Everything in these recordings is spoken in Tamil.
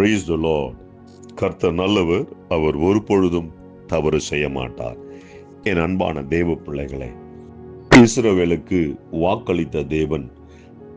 த லார்ட் கர்த்தர் நல்லவர் அவர் ஒரு பொழுதும் தவறு செய்ய மாட்டார் என் அன்பான தேவ பிள்ளைகளே இஸ்ரவேலுக்கு வாக்களித்த தேவன்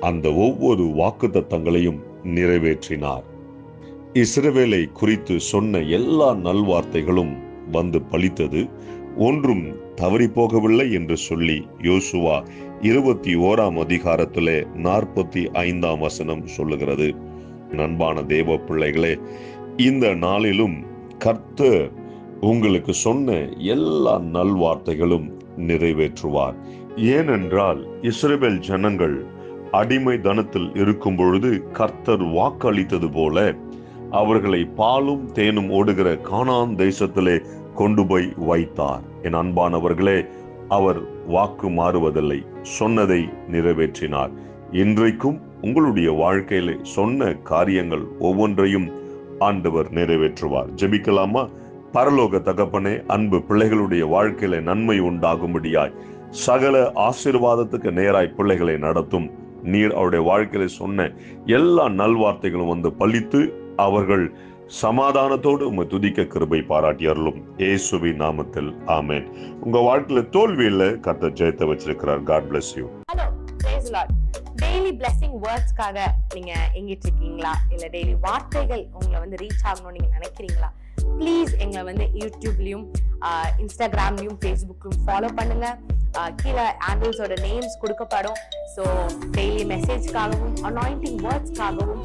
அந்த ஒவ்வொரு வாக்குத்தத்தங்களையும் நிறைவேற்றினார். இஸ்ரவேலை குறித்து சொன்ன எல்லா நல்வார்த்தைகளும் வந்து பலித்தது ஒன்றும் தவறி போகவில்லை என்று சொல்லி யோசுவா இருபத்தி ஓராம் அதிகாரத்திலே நாற்பத்தி ஐந்தாம் வசனம் சொல்லுகிறது. அன்பான தேவ பிள்ளைகளே இந்த நாளிலும் கர்த்தர் உங்களுக்கு சொன்ன எல்லா நல்வார்த்தைகளும் நிறைவேற்றுவார். ஏனென்றால் இஸ்ரவேல் ஜனங்கள் அடிமை தனத்தில் இருக்கும் பொழுது கர்த்தர் வாக்களித்தது போல அவர்களை பாலும் தேனும் ஓடுகிற கானான் தேசத்திலே கொண்டு போய் வைத்தார். என் அன்பானவர்களே அவர் வாக்கு மாறுவதில்லை சொன்னதை நிறைவேற்றினார். இன்றைக்கும் உங்களுடைய வாழ்க்கையில சொன்ன காரியங்கள் ஒவ்வொன்றையும் ஆண்டவர் நிறைவேற்றுவார். ஜெபிக்கலாமா? பரலோக தகப்பனே அன்பு பிள்ளைகளுடைய வாழ்க்கையில நன்மை உண்டாகும்படியாய் சகல ஆசீர்வாதத்துக்கு நேராய் பிள்ளைகளை நடத்தும். நீர் அவருடைய வாழ்க்கையில சொன்ன எல்லா நல்வார்த்தைகளும் வந்து பழித்து அவர்கள் சமாதானத்தோடு உங்க துதிக்க கிருபை பாராட்டி அருளும். ஏசுவி நாமத்தில் ஆமேன். உங்க வாழ்க்கையில தோல்வி இல்ல கத்த ஜெயத்தை வச்சிருக்கிறார். God bless you hello daily blessing வேர்ட்ஸ்க்காக நீங்க எங்கிட்டு இருக்கீங்களா இல்ல டெய்லி வார்த்தைகள் உங்களை வந்து ரீச் ஆகணும்னு நீங்க நினைக்கிறீங்களா? ப்ளீஸ் எங்களை வந்து யூடியூப்லயும் இன்ஸ்டாகிராம்லயும் ஃபேஸ்புக்லயும் ஃபாலோ பண்ணுங்க. கீழே ஆண்டில்ஸோட நேம்ஸ் கொடுக்கப்படும். ஸோ டெய்லி மெசேஜ்க்காகவும் அனாயிண்டிங் வேர்ட்ஸ்க்காகவும்